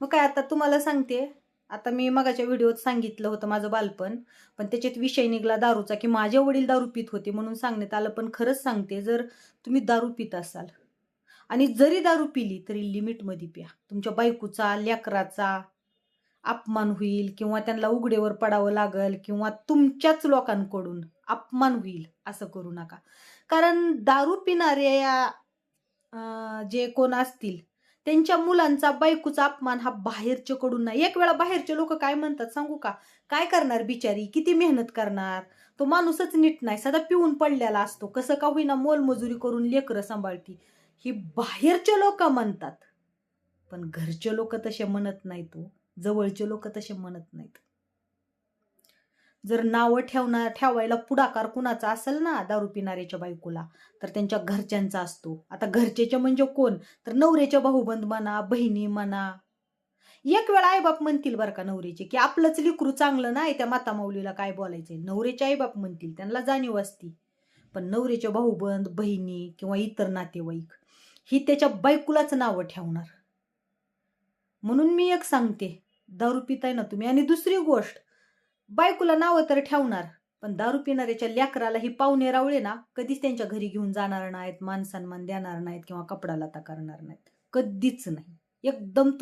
मग काय आता तुम्हाला सांगते. आता मी मगाच्या व्हिडिओत सांगितलं होतं माझं बालपण पण त्याच्यात विषय निघला दारूचा की माझे वडील दारू पित होते म्हणून सांगण्यात आलं. पण खरंच सांगते जर तुम्ही दारू पित असाल आणि जरी दारू पिली तरी लिमिटमध्ये प्या. तुमच्या बायकोचा लेकराचा अपमान होईल किंवा त्यांना उघडेवर पडावं लागल किंवा तुमच्याच लोकांकडून अपमान होईल असं करू नका. कारण दारू पिणाऱ्या या जे कोण असतील त्यांच्या मुलांचा बायकोचा अपमान हा बाहेरच्याकडून नाही. एक वेळा बाहेरचे लोक काय म्हणतात सांगू का? काय करणार बिचारी? किती मेहनत करणार? तो माणूसच नीट नाही. सदा पिऊन पडलेला असतो. कसं का होईना मोलमजुरी करून लेकरं सांभाळती. ही बाहेरचे लोक म्हणतात. पण घरचे लोक तसे म्हणत नाहीत तो जवळचे लोक तसे म्हणत नाहीत. जर नावं ठेवणार ठेवायला पुढाकार कुणाचा असेल ना दारू पिणाऱ्याच्या बायकोला तर त्यांच्या घरच्यांचा असतो. आता घरचेचे म्हणजे कोण? तर नवऱ्याच्या भाऊबंद म्हणा बहिणी म्हणा. एक वेळा आईबाप म्हणतील बरं का नवरेचे की आपलंच लिकरू चांगलं नाही त्या माता माऊलीला काय बोलायचंय? नवऱ्याचे आईबाप म्हणतील त्यांना जाणीव असती. पण नवऱ्याचे भाऊबंद बहिणी किंवा इतर नातेवाईक ही त्याच्या बायकोलाच नावं ठेवणार. म्हणून मी एक सांगते दारू पिताय ना तुम्ही. आणि दुसरी गोष्ट बायकोला नावं तर ठेवणार पण दारू पिणाऱ्याच्या लेकराला ही पाहुणे रावळे ना कधीच त्यांच्या घरी घेऊन जाणार नाहीत मान सन्मान देणार नाहीत किंवा कपडा लता करणार नाहीत. कधीच नाही. एकदम तू